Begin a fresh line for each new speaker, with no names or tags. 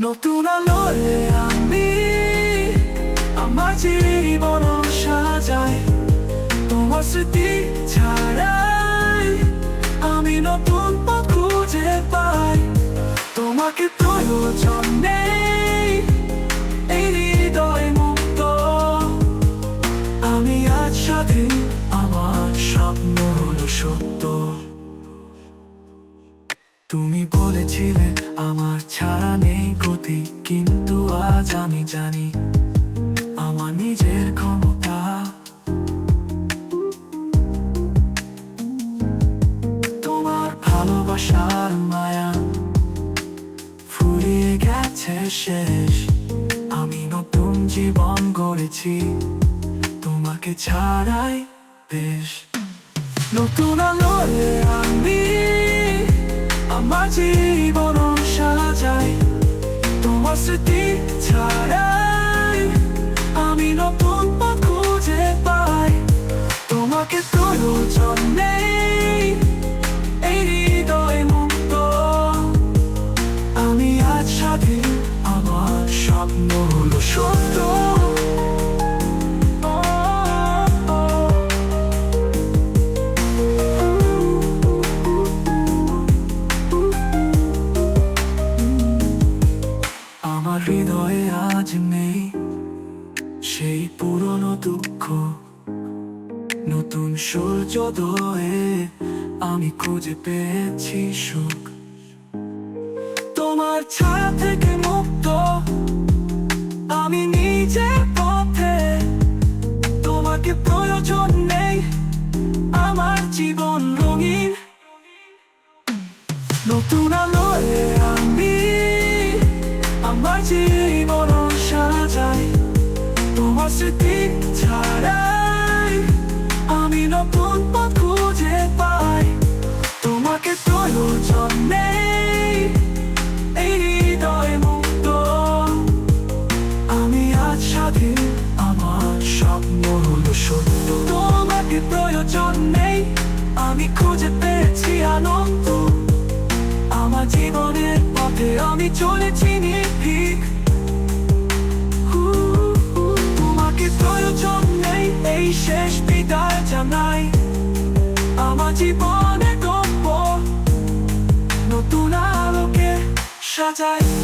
নতুন আলোয় আমি আমার জীবন সাজাই। তোমার স্মৃতি ছাড়াই আমি নতুন পথ খুঁজে পাই। তোমাকে প্রয়োজন নেই, এই হৃদয় মুক্ত। আমি আজ স্বাধীন, আমার স্বপ্ন হলো সত্য। তুমি বলেছিলে আমার ছাড়া নেই গতি, কিন্তু আজ আমি জানি আমার নিজের ক্ষমতা। তোমার ভালোবাসার মায়া ফুরিয়ে গেছে শেষ। আমি নতুন জীবন গড়েছি, তোমাকে ছাড়াই বেশ। নতুন আলোয় আমি জীবন সাজাই। তোমার স্মৃতি ছাড়াই আমি নতুন পথ খুঁজে পাই। তোমাকে প্রয়োজন নেই, এই হৃদয় মুক্ত। আমি আজ স্বাধীন, আমার স্বপ্ন হলো সত্য। আজ নেই সেই পুরনো দুঃখ। নতুন সূর্যোদয়ে আমি খুঁজে পেয়েছি সুখ। তোমার ছায়া থেকে মুক্ত। আমি নিজের পথে। তোমাকে প্রয়োজন নেই। আমার জীবন রঙিন। নতুন আলোয় আমি আমার জীবন আমি খুঁজে পাই। তোমাকে প্রয়োজন নেই আমি আজ স্বাধীন, আমার স্বপ্ন সত্য। তোমাকে প্রয়োজন নেই, আমি খুঁজে আনন্দ। আমার জীবনের পথে আমি চলেছি নির্ভীক শেষ বিদায় জানাই। আমার জীবনে গল্প নতুন আলোকে সাজাই।